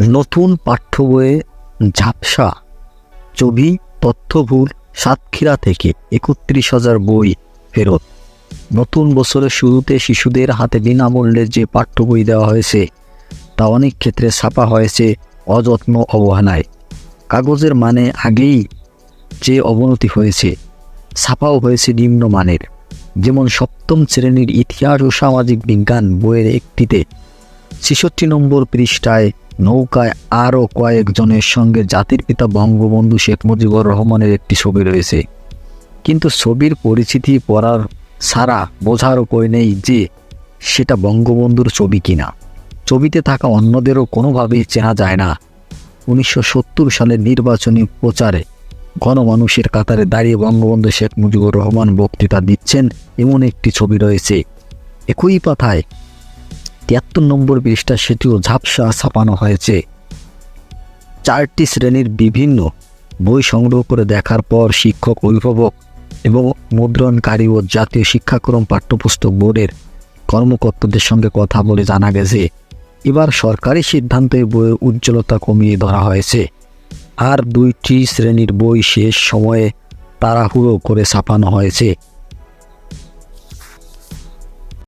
নতুন পাঠ্য বইয়ে ঝাপসা ছবি তথ্যভুল, সাতক্ষীরা থেকে একত্রিশ হাজার বই ফেরত। নতুন বছরের শুরুতে শিশুদের হাতে বিনামূল্যে যে পাঠ্য বই দেওয়া হয়েছে, তা অনেক ক্ষেত্রে ছাপা হয়েছে অযত্ন অবহেলায়। কাগজের মানে আগেই যে অবনতি হয়েছে, ছাপাও হয়েছে নিম্নমানের যেমন সপ্তম শ্রেণির ইতিহাস ও সামাজিক বিজ্ঞান বইয়ের একটিতে, ছেষট্টি নম্বর পৃষ্ঠায় নৌকায় আরও কয়েকজনের সঙ্গে জাতির পিতা বঙ্গবন্ধু শেখ মুজিবুর রহমানের একটি ছবি রয়েছে। কিন্তু ছবির পরিচিতি পড়ার ছাড়া বোঝার উপায় নেই যে সেটা বঙ্গবন্ধুর ছবি কিনা। ছবিতে থাকা অন্যদেরও কোনোভাবেই চেনা যায় না। উনিশশো সত্তর সালের নির্বাচনী প্রচারে গণমানুষের কাতারে দাঁড়িয়ে বঙ্গবন্ধু শেখ মুজিবুর রহমান বক্তৃতা দিচ্ছেন এমন একটি ছবি রয়েছে। একই পাতায় তিয়াত্তর নম্বর পৃষ্ঠা সেটিও ঝাপসা ছাপানো হয়েছে। চারটি শ্রেণির বিভিন্ন বই সংগ্রহ করে দেখার পর শিক্ষক, অভিভাবক এবং মুদ্রণকারী ও জাতীয় শিক্ষাক্রম পাঠ্যপুস্তক বোর্ডের কর্মকর্তাদের সঙ্গে কথা বলে জানা গেছে, এবার সরকারি সিদ্ধান্তে বইয়ের উজ্জ্বলতা কমিয়ে ধরা হয়েছে। আর দুইটি শ্রেণির বই শেষ সময়ে তাড়াহুড়ো করে ছাপানো হয়েছে।